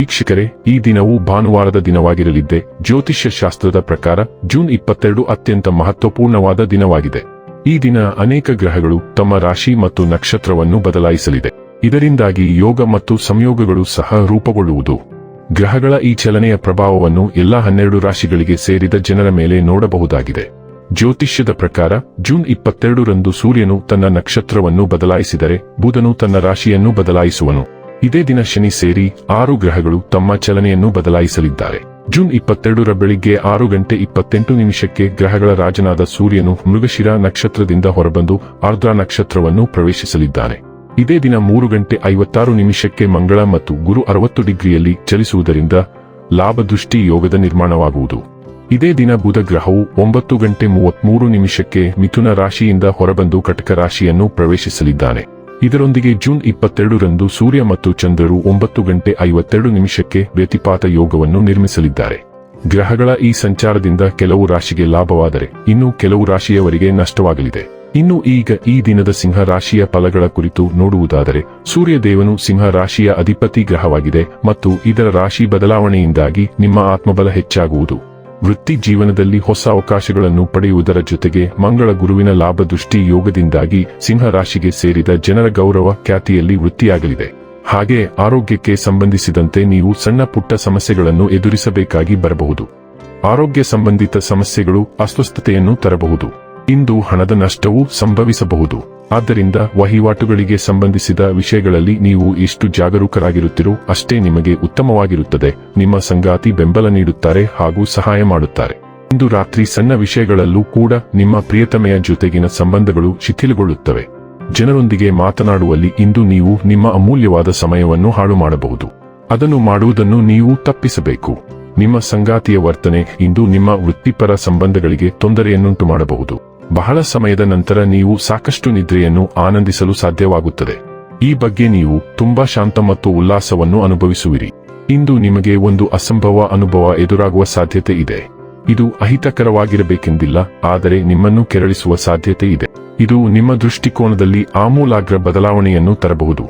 ವೀಕ್ಷಕರೇ, ಈ ದಿನವು ಭಾನುವಾರದ ದಿನವಾಗಿರಲಿದ್ದೆ. ಜ್ಯೋತಿಷ್ಯ ಶಾಸ್ತ್ರದ ಪ್ರಕಾರ ಜೂನ್ ಇಪ್ಪತ್ತೆರಡು ಅತ್ಯಂತ ಮಹತ್ವಪೂರ್ಣವಾದ ದಿನವಾಗಿದೆ. ಈ ದಿನ ಅನೇಕ ಗ್ರಹಗಳು ತಮ್ಮ ರಾಶಿ ಮತ್ತು ನಕ್ಷತ್ರವನ್ನು ಬದಲಾಯಿಸಲಿದೆ. ಇದರಿಂದಾಗಿ ಯೋಗ ಮತ್ತು ಸಂಯೋಗಗಳು ಸಹ ರೂಪುಗೊಳ್ಳುವುದು. ಗ್ರಹಗಳ ಈ ಚಲನೆಯ ಪ್ರಭಾವವನ್ನು ಎಲ್ಲಾ ಹನ್ನೆರಡು ರಾಶಿಗಳಿಗೆ ಸೇರಿದ ಜನರ ಮೇಲೆ ನೋಡಬಹುದಾಗಿದೆ. ಜ್ಯೋತಿಷ್ಯದ ಪ್ರಕಾರ ಜೂನ್ ಇಪ್ಪತ್ತೆರಡರಂದು ಸೂರ್ಯನು ತನ್ನ ನಕ್ಷತ್ರವನ್ನು ಬದಲಾಯಿಸಿದರೆ ಬುಧನು ತನ್ನ ರಾಶಿಯನ್ನು ಬದಲಾಯಿಸುವನು. ಇದೇ ದಿನ ಶನಿ ಸೇರಿ ಆರು ಗ್ರಹಗಳು ತಮ್ಮ ಚಲನೆಯನ್ನು ಬದಲಾಯಿಸಲಿದ್ದಾರೆ. ಜೂನ್ ಇಪ್ಪತ್ತೆರಡರ ಬೆಳಿಗ್ಗೆ ಆರು ಗಂಟೆ ಇಪ್ಪತ್ತೆಂಟು ನಿಮಿಷಕ್ಕೆ ಗ್ರಹಗಳ ರಾಜನಾದ ಸೂರ್ಯನು ಮೃಗಶಿರ ನಕ್ಷತ್ರದಿಂದ ಹೊರಬಂದು ಆರ್ದ್ರ ನಕ್ಷತ್ರವನ್ನು ಪ್ರವೇಶಿಸಲಿದ್ದಾನೆ. ಇದೇ ದಿನ ಮೂರು ಗಂಟೆ ಐವತ್ತಾರು ನಿಮಿಷಕ್ಕೆ ಮಂಗಳ ಮತ್ತು ಗುರು ಅರವತ್ತು ಡಿಗ್ರಿಯಲ್ಲಿ ಚಲಿಸುವುದರಿಂದ ಲಾಭದೃಷ್ಟಿ ಯೋಗದ ನಿರ್ಮಾಣವಾಗುವುದು. ಇದೇ ದಿನ ಬುಧ ಗ್ರಹವು ಒಂಬತ್ತು ಗಂಟೆ ಮೂವತ್ಮೂರು ನಿಮಿಷಕ್ಕೆ ಮಿಥುನ ರಾಶಿಯಿಂದ ಹೊರಬಂದು ಕಟಕ ರಾಶಿಯನ್ನು ಪ್ರವೇಶಿಸಲಿದ್ದಾನೆ. ಇದರೊಂದಿಗೆ ಜೂನ್ ಇಪ್ಪತ್ತೆರಡರಂದು ಸೂರ್ಯ ಮತ್ತು ಚಂದ್ರರು ಒಂಬತ್ತು ಗಂಟೆ ಐವತ್ತೆರಡು ನಿಮಿಷಕ್ಕೆ ವ್ಯತಿಪಾತ ಯೋಗವನ್ನು ನಿರ್ಮಿಸಲಿದ್ದಾರೆ. ಗ್ರಹಗಳ ಈ ಸಂಚಾರದಿಂದ ಕೆಲವು ರಾಶಿಗೆ ಲಾಭವಾದರೆ ಇನ್ನು ಕೆಲವು ರಾಶಿಯವರಿಗೆ ನಷ್ಟವಾಗಲಿದೆ. ಇನ್ನು ಈಗ ಈ ದಿನದ ಸಿಂಹ ರಾಶಿಯ ಫಲಗಳ ಕುರಿತು ನೋಡುವುದಾದರೆ ಸೂರ್ಯ ದೇವನು ಸಿಂಹ ರಾಶಿಯ ಅಧಿಪತಿ ಗ್ರಹವಾಗಿದೆ ಮತ್ತು ಇದರ ರಾಶಿ ಬದಲಾವಣೆಯಿಂದಾಗಿ ನಿಮ್ಮ ಆತ್ಮಬಲ ಹೆಚ್ಚಾಗುವುದು. ವೃತ್ತಿ ಜೀವನದಲ್ಲಿ ಹೊಸ ಅವಕಾಶಗಳನ್ನು ಪಡೆಯುವುದರ ಜೊತೆಗೆ ಮಂಗಳ ಗುರುವಿನ ಲಾಭದೃಷ್ಟಿ ಯೋಗದಿಂದಾಗಿ ಸಿಂಹ ರಾಶಿಗೆ ಸೇರಿದ ಜನರ ಗೌರವ ಖ್ಯಾತಿಯಲ್ಲಿ ವೃತ್ತಿಯಾಗಲಿದೆ. ಹಾಗೆ ಆರೋಗ್ಯಕ್ಕೆ ಸಂಬಂಧಿಸಿದಂತೆ ನೀವು ಸಣ್ಣ ಪುಟ್ಟ ಸಮಸ್ಯೆಗಳನ್ನು ಎದುರಿಸಬೇಕಾಗಿ ಬರಬಹುದು. ಆರೋಗ್ಯ ಸಂಬಂಧಿತ ಸಮಸ್ಯೆಗಳು ಅಸ್ವಸ್ಥತೆಯನ್ನು ತರಬಹುದು. ಇಂದು ಹಣದ ನಷ್ಟವೂ ಸಂಭವಿಸಬಹುದು. ಆದ್ದರಿಂದ ವಹಿವಾಟುಗಳಿಗೆ ಸಂಬಂಧಿಸಿದ ವಿಷಯಗಳಲ್ಲಿ ನೀವು ಎಷ್ಟು ಜಾಗರೂಕರಾಗಿರುತ್ತೀರೋ ಅಷ್ಟೇ ನಿಮಗೆ ಉತ್ತಮವಾಗಿರುತ್ತದೆ. ನಿಮ್ಮ ಸಂಗಾತಿ ಬೆಂಬಲ ನೀಡುತ್ತಾರೆ ಹಾಗೂ ಸಹಾಯ ಮಾಡುತ್ತಾರೆ. ಇಂದು ರಾತ್ರಿ ಸಣ್ಣ ವಿಷಯಗಳಲ್ಲೂ ಕೂಡ ನಿಮ್ಮ ಪ್ರಿಯತಮೆಯ ಜೊತೆಗಿನ ಸಂಬಂಧಗಳು ಶಿಥಿಲಗೊಳ್ಳುತ್ತವೆ. ಜನರೊಂದಿಗೆ ಮಾತನಾಡುವಲ್ಲಿ ಇಂದು ನೀವು ನಿಮ್ಮ ಅಮೂಲ್ಯವಾದ ಸಮಯವನ್ನು ಹಾಳು ಮಾಡಬಹುದು ಅದನ್ನು ಮಾಡುವುದನ್ನು ನೀವು ತಪ್ಪಿಸಬೇಕು. ನಿಮ್ಮ ಸಂಗಾತಿಯ ವರ್ತನೆ ಇಂದು ನಿಮ್ಮ ವೃತ್ತಿಪರ ಸಂಬಂಧಗಳಿಗೆ ತೊಂದರೆಯನ್ನುಂಟು ಮಾಡಬಹುದು ಬಹಳ ಸಮಯದ ನಂತರ ನೀವು ಸಾಕಷ್ಟು ನಿದ್ರೆಯನ್ನು ಆನಂದಿಸಲು ಸಾಧ್ಯವಾಗುತ್ತದೆ. ಈ ಬಗ್ಗೆ ನೀವು ತುಂಬಾ ಶಾಂತ ಮತ್ತು ಉಲ್ಲಾಸವನ್ನು ಅನುಭವಿಸುವಿರಿ. ಇಂದು ನಿಮಗೆ ಒಂದು ಅಸಂಭವ ಅನುಭವ ಎದುರಾಗುವ ಸಾಧ್ಯತೆ ಇದೆ. ಇದು ಅಹಿತಕರವಾಗಿರಬೇಕೆಂದಿಲ್ಲ, ಆದರೆ ನಿಮ್ಮನ್ನು ಕೆರಳಿಸುವ ಸಾಧ್ಯತೆ ಇದೆ. ಇದು ನಿಮ್ಮ ದೃಷ್ಟಿಕೋನದಲ್ಲಿ ಆಮೂಲಾಗ್ರ ಬದಲಾವಣೆಯನ್ನು ತರಬಹುದು.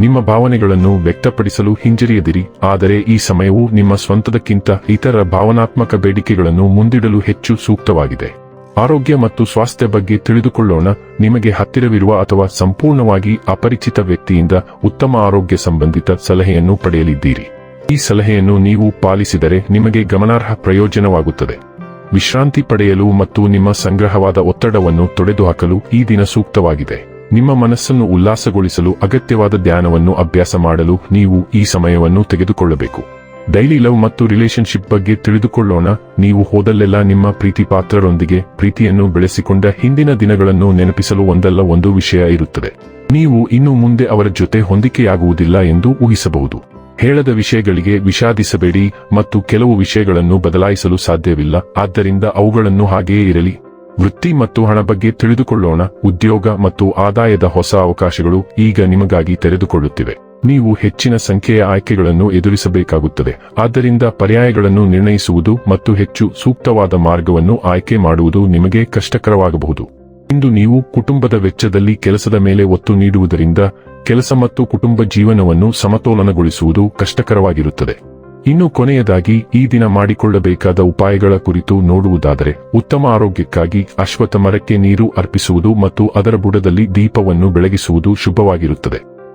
ನಿಮ್ಮ ಭಾವನೆಗಳನ್ನು ವ್ಯಕ್ತಪಡಿಸಲು ಹಿಂಜರಿಯದಿರಿ, ಆದರೆ ಈ ಸಮಯವು ನಿಮ್ಮ ಸ್ವಂತದಕ್ಕಿಂತ ಇತರ ಭಾವನಾತ್ಮಕ ಬೇಡಿಕೆಗಳನ್ನು ಮುಂದಿಡಲು ಹೆಚ್ಚು ಸೂಕ್ತವಾಗಿದೆ. ಆರೋಗ್ಯ ಮತ್ತು ಸ್ವಾಸ್ಥ್ಯ ಬಗ್ಗೆ ತಿಳಿದುಕೊಳ್ಳೋಣ. ನಿಮಗೆ ಹತ್ತಿರವಿರುವ ಅಥವಾ ಸಂಪೂರ್ಣವಾಗಿ ಅಪರಿಚಿತ ವ್ಯಕ್ತಿಯಿಂದ ಉತ್ತಮ ಆರೋಗ್ಯ ಸಂಬಂಧಿತ ಸಲಹೆಯನ್ನು ಪಡೆಯಲಿದ್ದೀರಿ. ಈ ಸಲಹೆಯನ್ನು ನೀವು ಪಾಲಿಸಿದರೆ ನಿಮಗೆ ಗಮನಾರ್ಹ ಪ್ರಯೋಜನವಾಗುತ್ತದೆ. ವಿಶ್ರಾಂತಿ ಪಡೆಯಲು ಮತ್ತು ನಿಮ್ಮ ಸಂಗ್ರಹವಾದ ಒತ್ತಡವನ್ನು ತೊಡೆದುಹಾಕಲು ಈ ದಿನ ಸೂಕ್ತವಾಗಿದೆ. ನಿಮ್ಮ ಮನಸ್ಸನ್ನು ಉಲ್ಲಾಸಗೊಳಿಸಲು ಅಗತ್ಯವಾದ ಧ್ಯಾನವನ್ನು ಅಭ್ಯಾಸ ಮಾಡಲು ನೀವು ಈ ಸಮಯವನ್ನು ತೆಗೆದುಕೊಳ್ಳಬೇಕು. ಡೈಲಿ ಲವ್ ಮತ್ತು ರಿಲೇಶನ್ಶಿಪ್ ಬಗ್ಗೆ ತಿಳಿದುಕೊಳ್ಳೋಣ. ನೀವು ಹೋದಲ್ಲೆಲ್ಲ ನಿಮ್ಮ ಪ್ರೀತಿ ಪಾತ್ರರೊಂದಿಗೆ ಪ್ರೀತಿಯನ್ನು ಬೆಳೆಸಿಕೊಂಡ ಹಿಂದಿನ ದಿನಗಳನ್ನು ನೆನಪಿಸಲು ಒಂದಲ್ಲ ಒಂದು ವಿಷಯ ಇರುತ್ತದೆ. ನೀವು ಇನ್ನು ಮುಂದೆ ಅವರ ಜೊತೆ ಹೊಂದಿಕೆಯಾಗುವುದಿಲ್ಲ ಎಂದು ಊಹಿಸಬಹುದು. ಹೇಳದ ವಿಷಯಗಳಿಗೆ ವಿಷಾದಿಸಬೇಡಿ ಮತ್ತು ಕೆಲವು ವಿಷಯಗಳನ್ನು ಬದಲಾಯಿಸಲು ಸಾಧ್ಯವಿಲ್ಲ. ಆದ್ದರಿಂದ ಅವುಗಳನ್ನು ಹಾಗೆಯೇ ಇರಲಿ. ವೃತ್ತಿ ಮತ್ತು ಹಣ ಬಗ್ಗೆ ತಿಳಿದುಕೊಳ್ಳೋಣ. ಉದ್ಯೋಗ ಮತ್ತು ಆದಾಯದ ಹೊಸ ಅವಕಾಶಗಳು ಈಗ ನಿಮಗಾಗಿ ತೆರೆದುಕೊಳ್ಳುತ್ತಿವೆ. ನೀವು ಹೆಚ್ಚಿನ ಸಂಖ್ಯೆಯ ಆಯ್ಕೆಗಳನ್ನು ಎದುರಿಸಬೇಕಾಗುತ್ತದೆ. ಆದ್ದರಿಂದ ಪರ್ಯಾಯಗಳನ್ನು ನಿರ್ಣಯಿಸುವುದು ಮತ್ತು ಹೆಚ್ಚು ಸೂಕ್ತವಾದ ಮಾರ್ಗವನ್ನು ಆಯ್ಕೆ ಮಾಡುವುದು ನಿಮಗೆ ಕಷ್ಟಕರವಾಗಬಹುದು. ಇಂದು ನೀವು ಕುಟುಂಬದ ವೆಚ್ಚದಲ್ಲಿ ಕೆಲಸದ ಮೇಲೆ ಒತ್ತು ನೀಡುವುದರಿಂದ ಕೆಲಸ ಮತ್ತು ಕುಟುಂಬ ಜೀವನವನ್ನು ಸಮತೋಲನಗೊಳಿಸುವುದು ಕಷ್ಟಕರವಾಗಿರುತ್ತದೆ. ಇನ್ನು ಕೊನೆಯದಾಗಿ, ಈ ದಿನ ಮಾಡಿಕೊಳ್ಳಬೇಕಾದ ಉಪಾಯಗಳ ಕುರಿತು ನೋಡುವುದಾದರೆ, ಉತ್ತಮ ಆರೋಗ್ಯಕ್ಕಾಗಿ ಅಶ್ವತ್ಥ ಮರಕ್ಕೆ ನೀರು ಅರ್ಪಿಸುವುದು ಮತ್ತು ಅದರ ಬುಡದಲ್ಲಿ ದೀಪವನ್ನು ಬೆಳಗಿಸುವುದು ಶುಭವಾಗಿರುತ್ತದೆ.